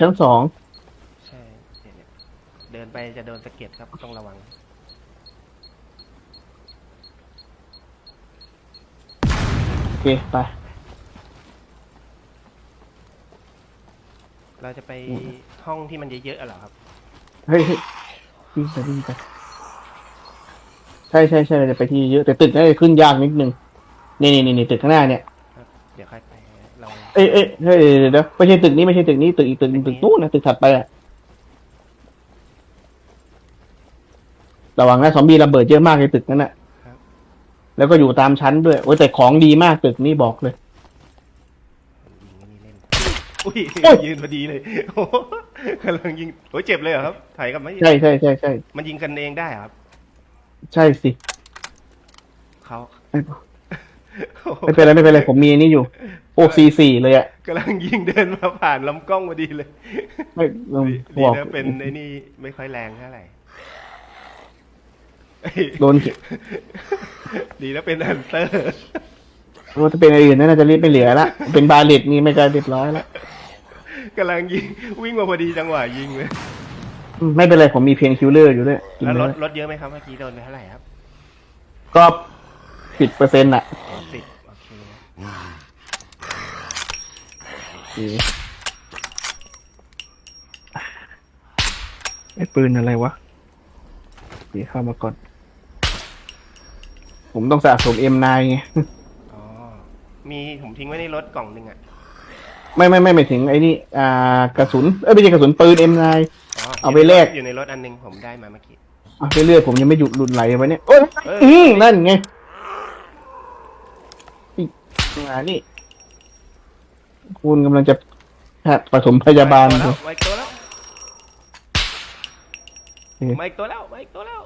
ชั้นสองใช่เนี่ยเนี่ยเดินไปจะโดนสะเก็ดครับต้องระวัง โอเคไป เราจะไปห้องที่มันเยอะๆอะเหรอครับ เฮ้ยเฮ้ยวิ่งไปวิ่งไปใช่ใช่ใช่เราจะไปที่เยอะแต่ตึกน่าจะขึ้นยากนิดนึงนี่นี่นี่นี่ตึกข้างหน้าเนี่ยครับเดี๋ยวค่อยไปเราเอ้ยเอ้ยเฮ้ยเดี๋ยวเดี๋ยวไม่ใช่ตึกนี้ไม่ใช่ตึกนี้ตึกอีกตึกหนึ่งตึกนู้นนะตึกถัดไปอะระวังนะซอมบี้ระเบิดเยอะมากในตึกนั้นน่ะแล้วก็อยู่ตามชั้นด้วยโอ้ยแต่ของดีมากตึกนี้บอกเลย ยิงอันนี้เล่น อุ้ยโอ้ย ยืนพอดีเลยโอ้โหกำลังยิงโอ้ยเจ็บเลยเหรอครับถ่ายกลับไม่ใช่ใช่ใช่ใช่มันยิงกันเองได้เหรอครับใช่สิเขา ไม่ไม่เป็นไรไม่เป็นไรผมมีอันนี่อยู่ โอ้ซีสี่เลยอะกำลังยิงเดินมาผ่านลำกล้องพอดีเลย ไม่ลองดีบอกนะเป็นไอ้นี่ไม่ค่อยแรงเท่าไหร่เอ้ยโดนดีนะเป็นฮันเตอร์ว่าถ้าเป็นอะไรอื่นน่าจะรีบไม่เหลือละเป็นบาเลตนี่ไม่กล้าเรียบร้อยละกำลังยิงวิ่งมาพอดีจังหวะยิงเลย อืมไม่เป็นไรผมมีเพนคิลเลอร์อยู่ด้วยกินแล้วไปรแล้ถวรถเยอะไหมครับเมื่อกี้โดนไปเท่าไหร่ครับก็สิบเปอร์เซ็นต์อะ ไอ้ปืนอะไรวะเดี๋ยวเข้ามาก่อน ผมต้องสะสมเอ็มนไง อ๋อ มีผมทิ้งไว้ในรถกล่องหนึ่งอะ ไม่ไม่ไม่ไม่ถึงไอ้นี่ อ่า กระสุน เอ้ยไม่ใช่กระสุนปืนเอ็มนอ๋อเอาไปแลก อยู่ในรถอันหนึงผมได้มาเมื่อกี้เอาไปเรื่อยผมยังไม่หยุดหลุดไหลไว้เนี่ยโอ้ยเอ้อื้อนั่นไง มานี่คุณกำลังจะแพทย์ปฐมพยาบาลมาออีกยู่ตัวแล้วโอเคมาอีกตัวแล้วมาอีกตัวแล้ว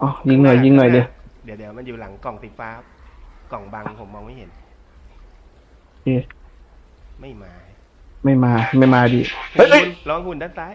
อ๋อยิงหน่อยยิงหน่อยเดียวเดี๋ยวเดี๋ยวมันอยู่หลังกล่องสีฟ้าครับกล่องบังผมมองไม่เห็นโอเคไม่มาไม่มาไม่มาดิเฮ้ยเฮ้ย หุ่นลองหุ่นด้านซ้าย